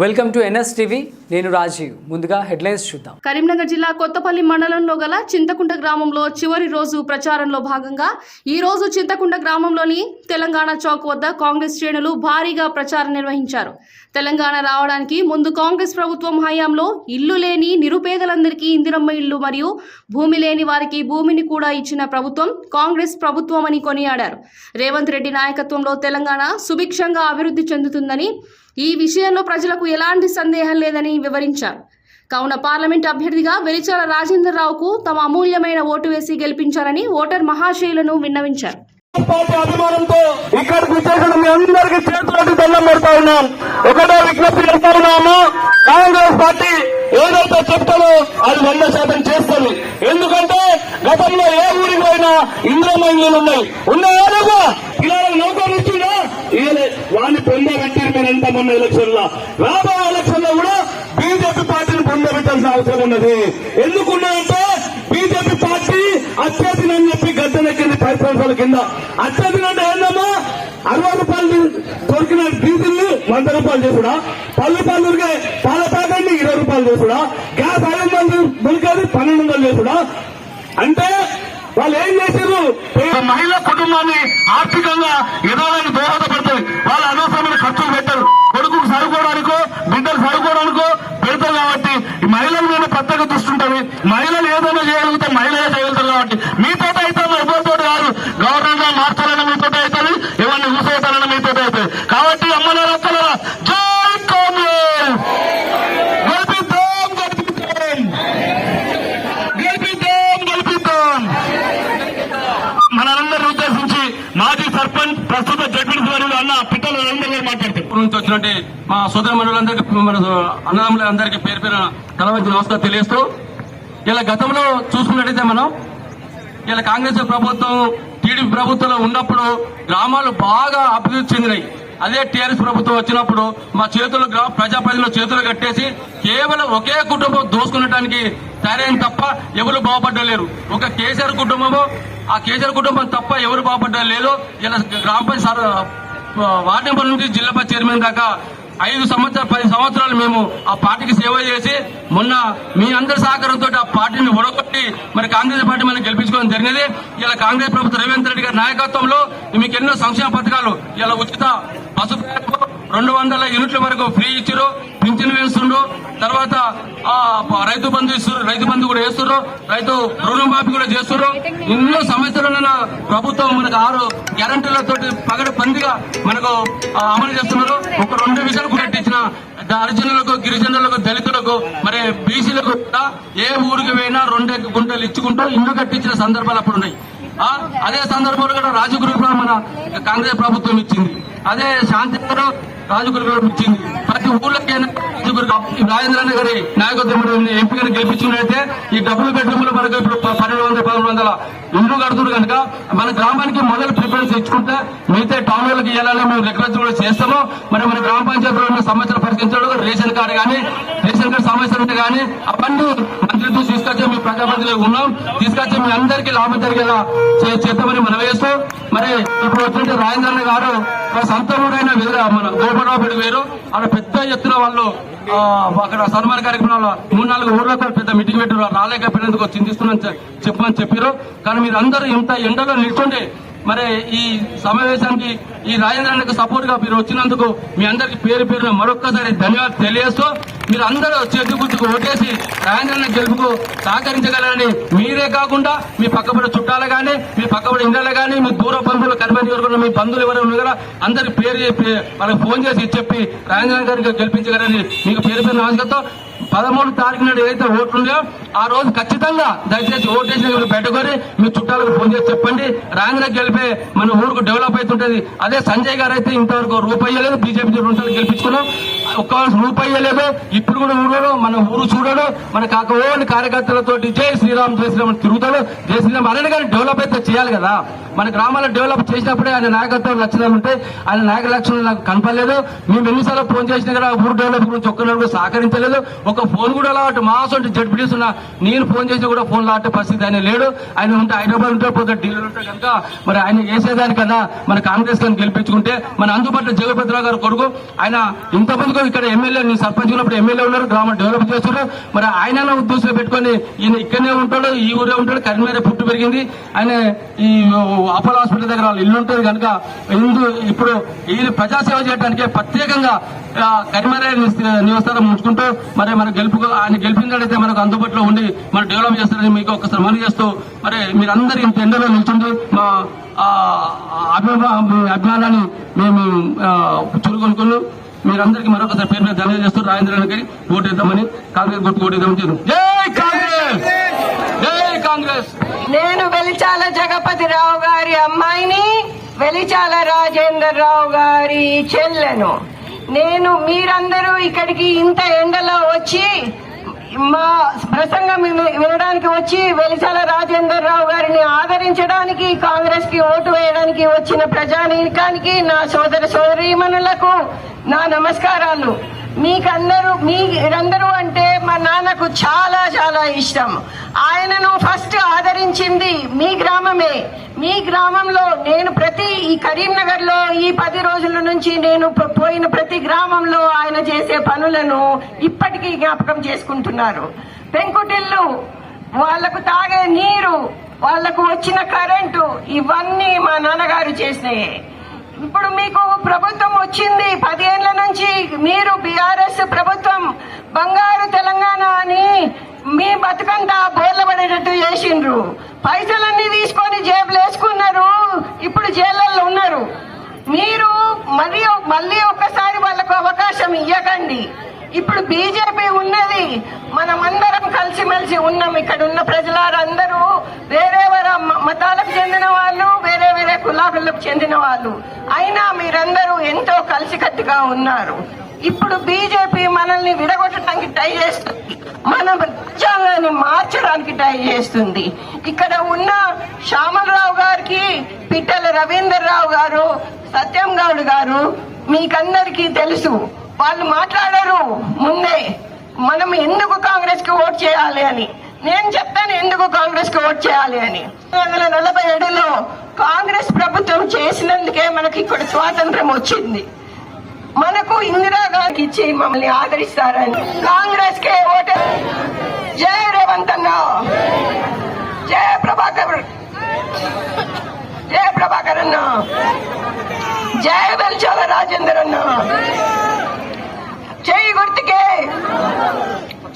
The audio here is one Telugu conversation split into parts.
Welcome to NS TV. నేను రాజీవ్. ముందుగా హెడ్లైన్స్ చూద్దాం. కరీంనగర్ జిల్లా కొత్తపల్లి మండలంలో గల చింతకుంట గ్రామంలో చివరి రోజు ప్రచారంలో భాగంగా ఈ రోజు చింతకుంట గ్రామంలోని తెలంగాణ చౌక్ వద్ద కాంగ్రెస్ శ్రేణులు భారీగా ప్రచారం నిర్వహించారు. తెలంగాణ రావడానికి ముందు కాంగ్రెస్ ప్రభుత్వం హయాంలో ఇల్లు లేని నిరుపేదలందరికీ ఇందిరమ్మ ఇల్లు మరియు భూమి లేని వారికి భూమిని కూడా ఇచ్చిన ప్రభుత్వం కాంగ్రెస్ ప్రభుత్వం అని కొనియాడారు. రేవంత్ రెడ్డి నాయకత్వంలో తెలంగాణ సుభిక్షంగా అభివృద్ధి చెందుతుందని ఈ విషయంలో ప్రజలకు ఎలాంటి సందేహం లేదని వివరించారు. కావున పార్లమెంట్ అభ్యర్థిగా వెలిచాల రాజేందర్ రావుకు తమ అమూల్యమైన ఓటు వేసి గెలిపించారని ఓటర్ మహాశయులను విన్నవించారు. పార్టీ అభిమానంతో ఇక్కడికి వచ్చేసిన మీ దండం పెడతా ఉన్నాం. ఒకటో విజ్ఞప్తి చేస్తా ఉన్నాము. కాంగ్రెస్ పార్టీ ఏదైతే చెప్తామో అది వంద శాతం చేస్తుంది. ఎందుకంటే గతంలో ఏ ఊరికి పోయినా ఇంద్రమయ్యలు ఉన్నాయి. ఉన్నాయా? ఇలా నౌకర్లు ఇచ్చినా ఇయ్యలే వాడిని పొందబెట్టారు మీరంతా మొన్న ఎలక్షన్లో రాబోయే ఎలక్షన్లో కూడా బీజేపీ పార్టీని పొందబెట్టాల్సిన అవసరం ఉన్నది. ఎందుకున్నాయంటే బీజేపీ పార్టీ అత్యధినని చెప్పి గద్దెనెక్కింది పది సంవత్సరాల కింద. అత్యధిన అంటే ఏందమ్మా? అరవై రూపాయలు దొరికిన డీజిల్ వంద రూపాయలు చేసుడా? పది రూపాయలు దొరికే పాల ప్యాకెట్ ఇరవై రూపాయలు చేసుడా? గ్యాస్ ఐదు వందలు దొరికేది పన్నెండు వందలు చేసుడా? అంటే వాళ్ళు ఏం చేశారు? మహిళా కుటుంబాన్ని ఆర్థికంగా ఎదగడానికి దోహదపడుతుంది వాళ్ళు అనవసరమైన ఖర్చులు పెట్టారు. కొడుకు నుంచి వచ్చినట్టు మా సోదర మండలందరికీ అన్నదమ్ములందరికీ పేరు పేరు తలవంచి నమస్కారం తెలియస్తూ ఇలా గతంలో చూసుకున్నట్టయితే మనం ఇలా కాంగ్రెస్ ప్రభుత్వం టీడీపీ ప్రభుత్వంలో ఉన్నప్పుడు గ్రామాలు బాగా అభివృద్ధి చెందినాయి. అదే టీఆర్ఎస్ ప్రభుత్వం వచ్చినప్పుడు మా చేతులు గ్రా ప్రజాప్రతినిధుల చేతులు కట్టేసి కేవలం ఒకే కుటుంబం దోసుకునడానికి సరైన తప్ప ఎవరు బాగుపడ్డలేరు ఒక కేసీఆర్ కుటుంబము ఆ కేసీఆర్ కుటుంబం తప్ప ఎవరు బాగుపడ్డలేరు ఇలా గ్రామ పంచాయతీ వార్డు మెంబర్ నుంచి జిల్లా చైర్మన్ దాకా ఐదు సంవత్సరాలు పది సంవత్సరాలు మేము ఆ పార్టీకి సేవ చేసి మొన్న మీ అందరి సహకారంతో ఆ పార్టీని ఒడగొట్టి మరి కాంగ్రెస్ పార్టీ మనం గెలిపించుకోవడం జరిగినది. ఇలా కాంగ్రెస్ ప్రభుత్వ రేవంత్ రెడ్డి గారి నాయకత్వంలో మీకు ఎన్నో సంక్షేమ పథకాలు ఇలా ఉచిత బస్సు రెండు వందల యూనిట్ల వరకు ఫ్రీ ఇచ్చారు పింఛన్ వేస్తుండ్రు. తర్వాత ఆ రైతు బంధు ఇస్తున్నారు రైతు బంధు కూడా వేస్తున్నారు రైతు రుణమాఫీ కూడా చేస్తున్నారు ఎన్నో సమస్యలున్న ప్రభుత్వం మనకు ఆరు గ్యారంటీలతో పగడ పందిగా మనకు అమలు చేస్తున్నారు. ఒక రెండు విషయాలు కూడా ఇచ్చిన హరిజనులకు గిరిజనులకు దళితులకు మరి బీసీలకు కూడా ఏ ఊరికి పోయినా రెండు గుంటలు ఇచ్చుకుంటూ ఇల్లు కట్టించిన సందర్భాలు అప్పుడు ఉన్నాయి. అదే సందర్భంలో కూడా రాజగురు మన కాంగ్రెస్ ప్రభుత్వం ఇచ్చింది. అదే శాంతినగర్ రాజగురు ఇచ్చింది ప్రతి ఊళ్ళకైనా రాజగురు రాజేంద్రన్న గారి నాయకత్వం ఎంపీగా గెలిపించుకున్నట్టే ఈ డబ్బులు బెడ్రూమ్లు మనకు ఇప్పుడు పన్నెండు వందల పదమూడు వందల ఇల్లు కడుతున్నారు కనుక మన గ్రామానికి మొదలు ప్రిఫరెన్స్ ఇచ్చుకుంటే మిగతా టౌన్లకు ఇవ్వాలని మేము రిక్వెస్ట్ కూడా చేస్తాము. మరి మన గ్రామ పంచాయతీలో ఉన్న సమస్యలు పరిష్కరించడం రేషన్ కార్డు కానీ రేషన్ కార్డు సమస్యలు ఉంటే కానీ అవన్నీ మంత్రి తీసుకొచ్చి మేము ప్రజాప్రతినిధులు ఉన్నాం. తీసుకొచ్చి మీ అందరికీ లాభం జరిగేలా చే- చేద్దామని మనం వేస్తూ మరి ఇప్పుడు వచ్చిన రాజేంద్రన్న గారు మా సొంత ఊరైన మన గోపరావుపేట వేరు. అక్కడ పెద్ద ఎత్తున వాళ్ళు అక్కడ సన్మాన కార్యక్రమంలో మూడు నాలుగు ఊర్లకు పెద్ద మీటింగ్ పెట్టారు రాలేకపోయినందుకు చింతిస్తున్నాను చెప్పమని చెప్పారు కానీ మీరు అందరూ ఇంత ఎండలో నిల్చుండి. మరి ఈ సమావేశానికి ఈ రాజేంద్రానికి సపోర్ట్గా మీరు వచ్చినందుకు మీ అందరికి పేరు పేరున మరొక్కసారి ధన్యవాదాలు తెలియజేస్తూ మీరు అందరూ చేతి గుర్తుకు ఓటేసి రాజేంద్రాన్ని గెలుపుకు సహకరించగలరని మీరే కాకుండా మీ పక్కపడి చుట్టాలు కానీ మీ పక్కపడి ఇండ్లలో కానీ మీ దూర బంధువులు కనిపించి వరకు మీ బంధువులు ఎవరైనా ఉన్నారు? కదా అందరికి పేరు చెప్పి వాళ్ళకి ఫోన్ చేసి చెప్పి రాజేంద్ర గారికి గెలిపించగలరని మీకు పేరు పేరు నమస్కారంతో పదమూడు తారీఖు నాడు ఏదైతే ఓట్లు ఉన్నాయో ఆ రోజు ఖచ్చితంగా దయచేసి ఓటేసిన పెట్టుకొని మీ చుట్టాలకు ఫోన్ చేసి చెప్పండి. రాంగ్ల గెలిపే మన ఊరుకు డెవలప్ అవుతుంటది. అదే సంజయ్ గారు అయితే ఇంతవరకు రూపాయి లేదు బీజేపీ రెండు గెలిపించుకున్నాం. ఒక్క రూపాయి లేదు ఇప్పుడు కూడా ఊరు మన ఊరు చూడడు. మన కాక కార్యకర్తలతో జై శ్రీరామ్ జై శ్రీరామ్ తిరుగుతాడు జై శ్రీరామ్ అనేది కానీ డెవలప్ అయితే చేయాలి కదా. మన గ్రామాల్లో డెవలప్ చేసినప్పుడే ఆయన నాయకత్వం లక్షణాలు ఉంటాయి. ఆయన నాయక లక్షణాలు నాకు కనపడలేదు. మేము ఎన్నిసార్లు ఫోన్ చేసినా కూడా ఊరు డెవలప్ గురించి ఒక్కరు సహకరించలేదు. ఒక ఫోన్ కూడా అలవాటు మా సొంత జడ్పీటీస్ ఉన్నా నేను ఫోన్ చేసి కూడా ఫోన్ లాంటి పరిస్థితి ఆయన లేడు. ఆయన ఉంటే హైదరాబాద్ ఉంటే పోతే ఢిల్లీలో ఉంటే కనుక మరి ఆయన చేసేదానికన్నా మన కాంగ్రెస్ గారిని గెలిపించుకుంటే మన అందుబాటులో జగపతిరావు గారు కొడుకు. ఆయన ఇంతమందికి ఇక్కడ ఎమ్మెల్యే నేను సర్పంచ్ ఉన్నప్పుడు ఎమ్మెల్యే ఉన్నారు గ్రామం డెవలప్ చేస్తున్నారు. మరి ఆయన ఉద్దేశంలో పెట్టుకొని ఈయన ఇక్కడనే ఉంటాడు ఈ ఊరే ఉంటాడు కరీంనగర్ పుట్టు పెరిగింది. ఆయన ఈ అపోలో హాస్పిటల్ దగ్గర వాళ్ళు ఇల్లు ఉంటుంది కనుక ఇందు ఇప్పుడు ఈయన ప్రజాసేవ చేయడానికి ప్రత్యేకంగా కరీంనగర్ నివస్థానం ఉంచుకుంటూ మరి మన గెలుపు ఆయన గెలిపిందడైతే మనకు అందుబాటులో ఉండి మనం డెవలప్ చేస్తారని మీకు ఒకసారి మనవి చేస్తూ మరి మీరందరూ ఇంత ఎండలో నిల్చుండి మా అభిమానాన్ని మేము చురుకొనుకున్నాం మీరందరికీ మరొకసారి పేరు మీద ధన్యవాదాలు చేస్తూ రాజేంద్ర గారికి ఓటేద్దామని కాంగ్రెస్ గుర్తు ఓటేద్దామని జై కాంగ్రెస్! జై కాంగ్రెస్! నేను వెలిచాల జగపతి రావు గారి అమ్మాయిని వెలిచాల రాజేందర్ రావు గారి చెల్లెను. నేను మీరందరూ ఇక్కడికి ఇంత ఎండలో వచ్చి మా ప్రసంగం వినడానికి వచ్చి వెలిసాల రాజేందర్ రావు గారిని ఆదరించడానికి కాంగ్రెస్కి ఓటు వేయడానికి వచ్చిన ప్రజానీకానికి నా సోదర సోదరీమణులకు నా నమస్కారాలు. మీకందరూ మీరందరూ అంటే మా నాన్నకు చాలా చాలా ఇష్టం. ఆయనను ఫస్ట్ ఆదరించింది మీ గ్రామమే. మీ గ్రామంలో నేను ప్రతి ఈ కరీంనగర్లో ఈ పది రోజుల నుంచి నేను పోయిన ప్రతి గ్రామంలో ఆయన చేసే పనులను ఇప్పటికీ జ్ఞాపకం చేసుకుంటున్నారు. పెంకుటిల్లు వాళ్ళకు తాగే నీరు వాళ్ళకు వచ్చిన కరెంటు ఇవన్నీ మా నాన్నగారు చేసినాయే. ఇప్పుడు మీకు ప్రభుత్వం వచ్చింది. పదేళ్ళ నుంచి మీరు బీఆర్ఎస్ ప్రభుత్వం బంగారు తెలంగాణ అని మీ బతుకంతా బోర్లబడేటట్టు చేసిండ్రు. పైసలన్నీ తీసుకొని జేబులు వేసుకున్నారు. ఇప్పుడు జైళ్ళల్లో ఉన్నారు. మీరు మళ్ళీ మళ్ళీ ఒక్కసారి వాళ్ళకు అవకాశం ఇవ్వకండి ఇప్పుడు బీజేపీ ఉన్నది. మనమందరం కలిసిమెలిసి ఉన్నాం. ఇక్కడ ఉన్న ప్రజలందరూ వేరే వేరే మ- మతాలకు చెందిన వాళ్ళు వేరే వేరే కులాలకు చెందిన వాళ్ళు. అయినా మీరందరూ ఎంతో కలిసికట్టుగా ఉన్నారు. ఇప్పుడు బీజేపీ మనల్ని విడగొట్టడానికి ట్రై చేస్తుంది మన రాజ్యాంగాన్ని మార్చడానికి ట్రై చేస్తుంది. ఇక్కడ ఉన్న శ్యామలరావు గారికి పిట్టల రవీందర్ రావు గారు సత్యం గౌడ్ గారు మీకందరికీ తెలుసు. వాళ్ళు మాట్లాడరు ముందే. మనం ఎందుకు కాంగ్రెస్కి ఓట్ చేయాలి అని. నేను చెప్తాను ఎందుకు కాంగ్రెస్కి ఓట్ చేయాలి అని. వందల నలభై ఏడులో కాంగ్రెస్ ప్రభుత్వం చేసినందుకే మనకి ఇక్కడ స్వాతంత్రం వచ్చింది. మనకు ఇందిరాగాంధీ ఇచ్చి మమ్మల్ని ఆదరిస్తారని కాంగ్రెస్ కే ఓటు. జయ రేవంత్ అన్న. జయ ప్రభాకర్. జయ ప్రభాకర్ అన్న. జయ వెల్చాల రాజేందర్ అన్న. జై గుర్తుకే.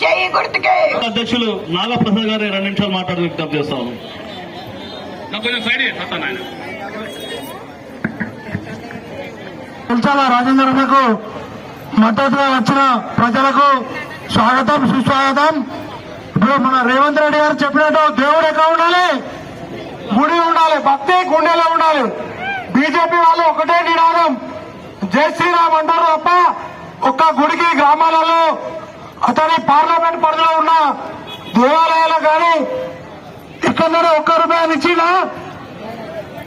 జై గుర్తుకే. అధ్యక్షులు నాగప్రసాద్ గారి రెండు నిమిషాలు మాట్లాడి విజ్ఞప్తి చేస్తాను కొంచెం సైడ్ చేస్తాను ఆయన పుల్చాల రాజేంద్రకు మద్దతుగా వచ్చిన ప్రజలకు స్వాగతం సుస్వాగతం. ఇప్పుడు మన రేవంత్ రెడ్డి గారు చెప్పినట్టు దేవుడు ఎక్కడ ఉండాలి? గుడి ఉండాలి భక్తి గుండెలో ఉండాలి. బీజేపీ వాళ్ళు ఒకటే నినాదం. జై శ్రీరామ్ అంటారు తప్ప ఒక్క గుడికి గ్రామాలలో అతని పార్లమెంట్ పరిధిలో ఉన్న దేవాలయాలు కానీ ఇక్కడ ఒక్క రూపాయలు ఇచ్చినా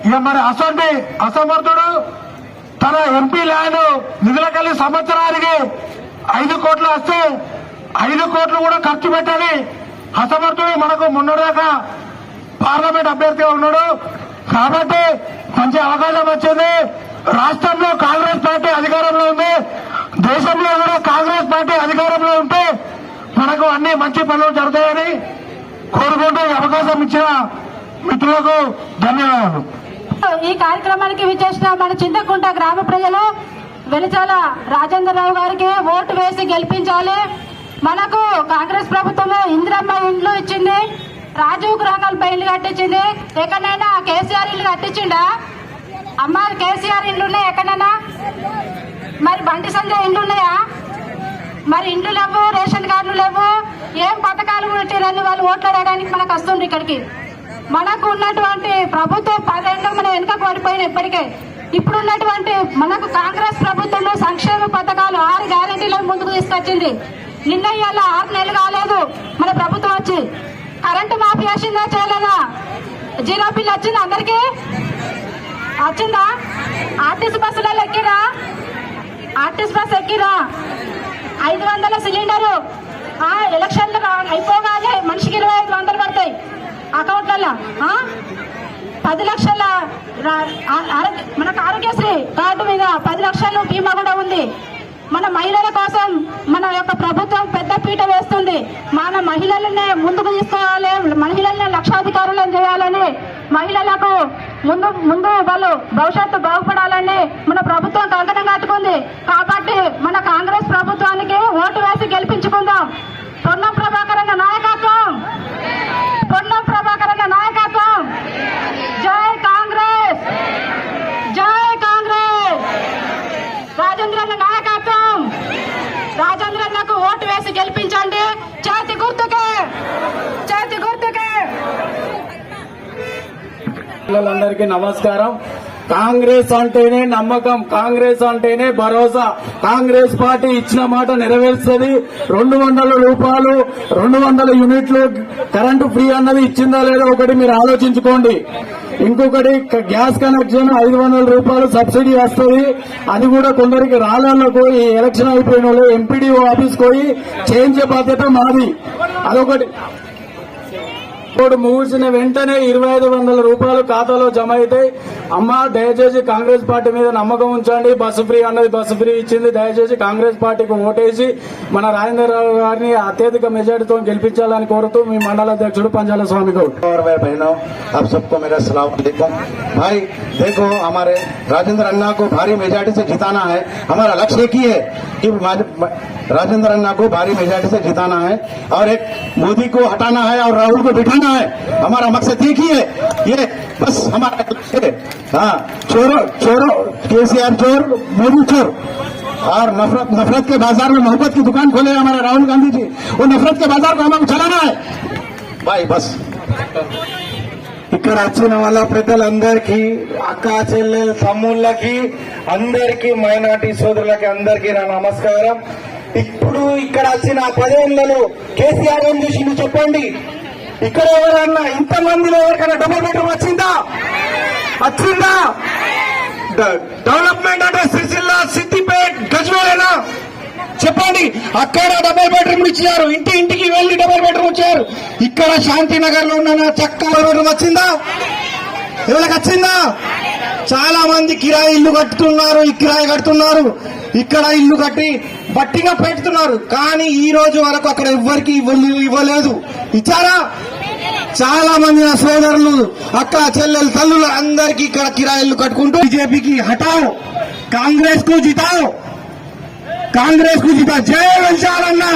ఇక మరి అసంటి అసమర్థుడు తన ఎంపీ ల్యాండ్ నిధులకెళ్ళి సంవత్సరానికి ఐదు కోట్లు వస్తే ఐదు కోట్లు కూడా ఖర్చు పెట్టాలి అసమర్థుడు మనకు మొన్నటిదాకా పార్లమెంట్ అభ్యర్థిగా ఉన్నాడు. కాబట్టి మంచి అవకాశం వచ్చింది. రాష్ట్రంలో కాంగ్రెస్ పార్టీ అధికారంలో ఉంది. దేశంలో కూడా కాంగ్రెస్ పార్టీ అధికారంలో ఉంటే మనకు అన్ని మంచి పనులు జరుగుతాయని కోరుకుంటూ అవకాశం ఇచ్చిన మిత్రులకు ధన్యవాదాలు. ఈ కార్యక్రమానికి విచ్చేసిన మన చింతకుంట గ్రామ ప్రజలు వెలిచాల రాజేంద్రరావు గారికి ఓటు వేసి గెలిపించాలి. మనకు కాంగ్రెస్ ప్రభుత్వం ఇందిరమ్మ ఇండ్లు ఇచ్చింది రాజీవ్ గృహాలపై ఇల్లు కట్టించింది. ఎక్కడైనా కేసీఆర్ ఇల్లు కట్టించిండా? అమ్మ కేసీఆర్ ఇల్లు ఉన్నాయి ఎక్కడైనా? మరి బండి సంజయ్ ఇండ్లు ఉన్నాయా? మరి ఇండ్లు లేవు రేషన్ కార్డులు లేవు. ఏం పథకాలు పెట్టారని వాళ్ళు ఓట్లు అడగడానికి మనకు వస్తుంది ఇక్కడికి? మనకు ఉన్నటువంటి ప్రభుత్వం పదేళ్ళు మనం వెనుక పడిపోయిన ఇప్పటికే. ఇప్పుడున్నటువంటి మనకు కాంగ్రెస్ ప్రభుత్వంలో సంక్షేమ పథకాలు ఆరు గ్యారెంటీలను ముందుకు తీసుకొచ్చింది. నిన్న ఇవాళ ఆరు నెలలు కాలేదు మన ప్రభుత్వం వచ్చి. కరెంటు మాఫీ వేసిందా చేయలేదా? జీరో బిల్ వచ్చింది అందరికీ? వచ్చిందా? ఆర్టీసీ బస్సులలో ఎక్కిరా? RTC bus ఎక్కిరా? ఐదు వందల సిలిండరు. ఎలక్షన్లు అయిపోగానే మనిషికి ఇరవై ఐదు వందలు పడతాయి. అకౌంట్లలో పది లక్షల మనకు ఆరోగ్యశ్రీ కార్డు మీద పది లక్షలు బీమా కూడా ఉంది. మన మహిళల కోసం మన యొక్క ప్రభుత్వం పెద్ద పీట వేస్తుంది. మన మహిళలనే ముందుకు తీసుకోవాలి మహిళలనే లక్షాధికారులను చేయాలని మహిళలకు ముందు ముందు వాళ్ళు భవిష్యత్తు బాగుపడాలని మన ప్రభుత్వం కంకణం కట్టుకుంది. కాబట్టి మన కాంగ్రెస్ ప్రభుత్వానికి ఓటు వేసి గెలిపించుకుందాం. పొన్నం ప్రభాకర్ నాయకత్వం! పొన్నం ప్రభాకర్ అన్న నాయకత్వం. జై కాంగ్రెస్. జై కాంగ్రెస్. రాజేంద్రన్న నాయకత్వం. రాజేంద్రన్నకు ఓటు వేసి గెలిపించండి. చేతి గుర్తుకే. చేతి గుర్తుకే. పిల్లలందరికీ నమస్కారం. కాంగ్రెస్ అంటేనే నమ్మకం కాంగ్రెస్ అంటేనే భరోసా. కాంగ్రెస్ పార్టీ ఇచ్చిన మాట నెరవేరుస్తుంది. రెండు వందల రూపాయలు రెండు వందల యూనిట్లు కరెంటు ఫ్రీ అన్నది ఇచ్చిందా లేదా ఒకటి మీరు ఆలోచించుకోండి. ఇంకొకటి గ్యాస్ కనెక్షన్ ఐదు వందల రూపాయలు సబ్సిడీ వస్తుంది. అది కూడా కొందరికి రాళ్ళకు ఈ ఎలక్షన్ అయిపోయిన వాళ్ళు ఎంపీడీఓ ఆఫీస్ పోయి చేయించే బాధ్యత మాది. అదొకటి. ఇప్పుడు ముగిసిన వెంటనే ఇరవై ఐదు వందల రూపాయలు ఖాతాలో జమ అయితే అమ్మ దయచేసి కాంగ్రెస్ పార్టీ మీద నమ్మకం ఉంచండి బస్సు ఫ్రీ అన్నది బస్సు ఫ్రీ ఇచ్చింది దయచేసి కాంగ్రెస్ పార్టీకి ఓటేసి మన రాజేంద్రరావు గారిని అత్యధిక మెజార్టీతో గెలిపించాలని కోరుతూ మీ మండల అధ్యక్షుడు పంచాల స్వామి గౌడ్ और भाई बहनों आप सबको मेरा सलाम अलैकुम भाई देखो हमारे राजेंद्र अन्ना को भारी मेजॉरिटी से जिताना है हमारा लक्ष्य एक ही है कि हमारे- राजेंद्र अन्ना को भारी मेजॉरिटी से जिताना है और एक मोदी को हटाना है और राहुल को बिठाना है हमारा मकसद एक ही है ये बस हमारा लक्ष्य है हाँ चोरों चोरों केसीआर चोर मोदी चोर और नफरत नफरत के बाजार में मोहब्बत की दुकान खोले हैं हमारे राहुल गांधी जी वो नफरत के बाजार को हमें चलाना है भाई बस ఇక్కడ వచ్చిన వాళ్ళ ప్రజలందరికీ అక్క చెల్లెలు తమ్ముళ్ళకి అందరికీ మైనార్టీ సోదరులకి అందరికీ నా నమస్కారం ఇప్పుడు ఇక్కడ వచ్చిన పదేళ్ళలో కేసీఆర్ ఏం చేసిండు చెప్పండి? ఇక్కడ ఎవరన్నా ఇంతమందిలో ఎవరికైనా డబుల్ బెడ్రూమ్ వచ్చిందా? వచ్చిందా? డెవలప్మెంట్ అంటే సిరిసిల్ల సిద్దిపేట్ గజ్వేలేనా చెప్పండి అక్కడ డబుల్ బెడ్రూమ్ ఇచ్చారు ఇంటి ఇంటికి వెళ్ళి డబుల్ బెడ్రూమ్ ఇచ్చారు. ఇక్కడ శాంతినగర్లో ఉన్న చక్క బెడ్రూమ్ వచ్చిందా? ఎవరికి వచ్చిందా? చాలా మంది కిరాయి ఇల్లు కట్టుతున్నారు ఈ కిరాయి కడుతున్నారు. ఇక్కడ ఇల్లు కట్టి బట్టిగా పెడుతున్నారు. కానీ ఈ రోజు వరకు అక్కడ ఎవ్వరికి ఇవ్వలేదు. ఇచ్చారా? చాలా మంది నా సోదరులు అక్క చెల్లెలు తల్లులు అందరికీ ఇక్కడ కిరాయిలు కట్టుకుంటూ బీజేపీకి హటాओ కాంగ్రెస్కు జితావు. కాంగ్రెస్కు జితా. జై వెంచాలన్నా